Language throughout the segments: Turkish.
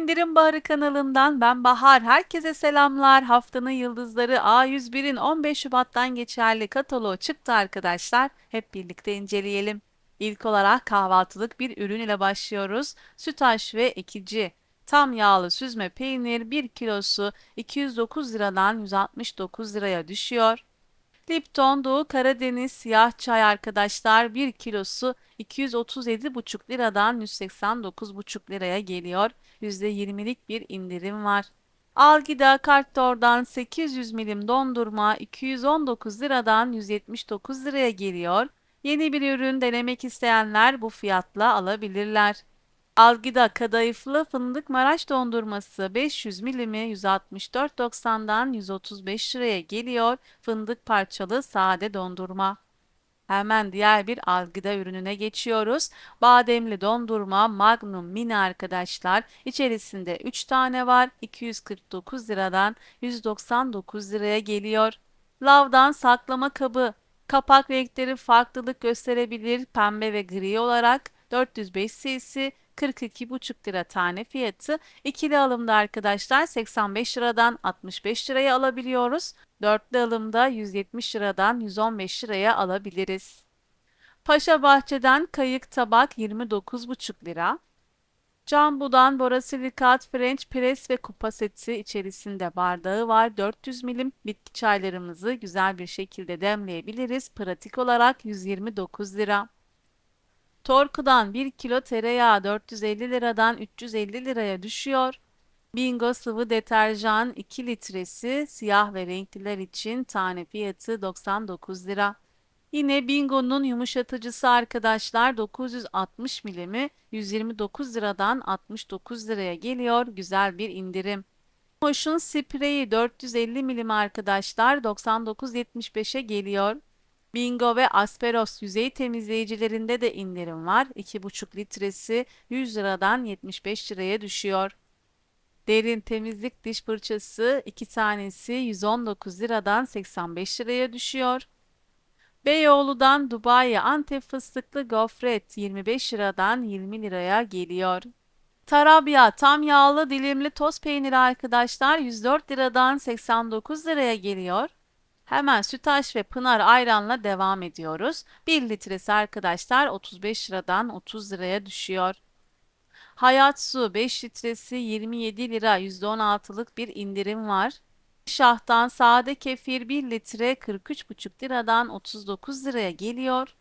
İndirim Baharı kanalından ben Bahar. Herkese selamlar. Haftanın yıldızları A101'in 15 Şubat'tan geçerli kataloğu çıktı arkadaşlar. Hep birlikte inceleyelim. İlk olarak kahvaltılık bir ürün ile başlıyoruz. Sütaş ve ekici. Tam yağlı süzme peynir 1 kilosu 209 liradan 169 liraya düşüyor. Lipton Doğu Karadeniz siyah çay arkadaşlar 1 kilosu 237,5 liradan 189,5 liraya geliyor. %20'lik bir indirim var. Algida Kartdor'dan 800 milim dondurma 219 liradan 179 liraya geliyor. Yeni bir ürün denemek isteyenler bu fiyatla alabilirler. Algida kadayıflı fındık Maraş dondurması 500 milimi 164.90'dan 135 liraya geliyor. Fındık parçalı sade dondurma. Hemen diğer bir algıda ürününe geçiyoruz. Bademli dondurma Magnum Mini arkadaşlar. İçerisinde 3 tane var. 249 liradan 199 liraya geliyor. Lavdan saklama kabı. Kapak renkleri farklılık gösterebilir. Pembe ve gri olarak 405 cc 42,5 lira tane fiyatı. İkili alımda arkadaşlar 85 liradan 65 liraya alabiliyoruz. Dörtlü alımda 170 liradan 115 liraya alabiliriz. Paşa Bahçe'den kayık tabak 29,5 lira. Cambu'dan borosilikat, French press ve kupa seti içerisinde bardağı var. 400 milim bitki çaylarımızı güzel bir şekilde demleyebiliriz. Pratik olarak 129 lira. Torku'dan 1 kilo tereyağı 450 liradan 350 liraya düşüyor. Bingo sıvı deterjan 2 litresi siyah ve renkliler için tane fiyatı 99 lira. Yine Bingo'nun yumuşatıcısı arkadaşlar 960 milimi 129 liradan 69 liraya geliyor. Güzel bir indirim. Hoş'un spreyi 450 milim arkadaşlar 99.75'e geliyor. Bingo ve Asperos yüzey temizleyicilerinde de indirim var. 2,5 litresi 100 liradan 75 liraya düşüyor. Derin temizlik diş fırçası 2 tanesi 119 liradan 85 liraya düşüyor. Beyoğlu'dan Dubai Antep fıstıklı gofret 25 liradan 20 liraya geliyor. Tarabya tam yağlı dilimli toz peyniri arkadaşlar 104 liradan 89 liraya geliyor. Hemen Sütaş ve Pınar ayranla devam ediyoruz. 1 litresi arkadaşlar 35 liradan 30 liraya düşüyor. Hayat Su 5 litresi 27 lira %16'lık bir indirim var. Şah'tan sade kefir 1 litre 43,5 liradan 39 liraya geliyor.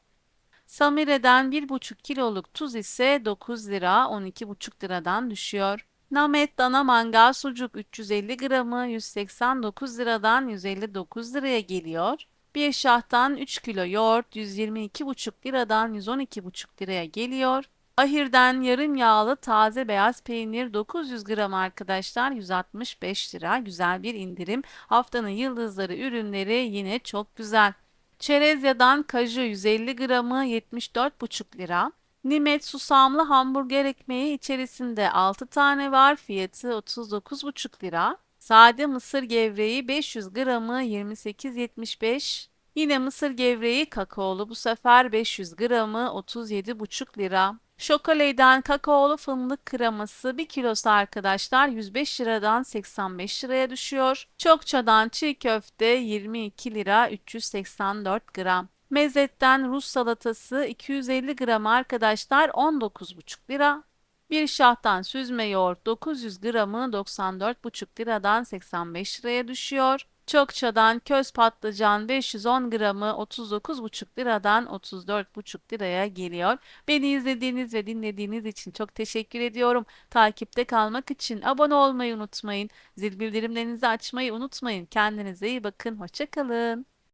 Samire'den 1,5 kiloluk tuz ise 9 lira 12,5 liradan düşüyor. Namet dana mangal sucuk 350 gramı 189 liradan 159 liraya geliyor. Bir şahtan 3 kilo yoğurt 122,5 liradan 112,5 liraya geliyor. Ahir'den yarım yağlı taze beyaz peynir 900 gram arkadaşlar 165 lira. Güzel bir indirim. Haftanın yıldızları ürünleri yine çok güzel. Çerezya'dan kaju 150 gramı 74,5 lira. Nimet susamlı hamburger ekmeği içerisinde 6 tane var. Fiyatı 39,5 lira. Sade mısır gevreği 500 gramı 28,75. Yine mısır gevreği kakaolu bu sefer 500 gramı 37,5 lira. Şokoley'den kakaolu fındık kreması 1 kilosu arkadaşlar 105 liradan 85 liraya düşüyor. Çokça'dan çiğ köfte 22 lira 384 gram. Mezzet'ten Rus salatası 250 gram arkadaşlar 19,5 lira. Bir şahtan süzme yoğurt 900 gramı 94,5 liradan 85 liraya düşüyor. Çokça'dan köz patlıcan 510 gramı 39,5 liradan 34,5 liraya geliyor. Beni izlediğiniz ve dinlediğiniz için çok teşekkür ediyorum. Takipte kalmak için abone olmayı unutmayın. Zil bildirimlerinizi açmayı unutmayın. Kendinize iyi bakın. Hoşçakalın.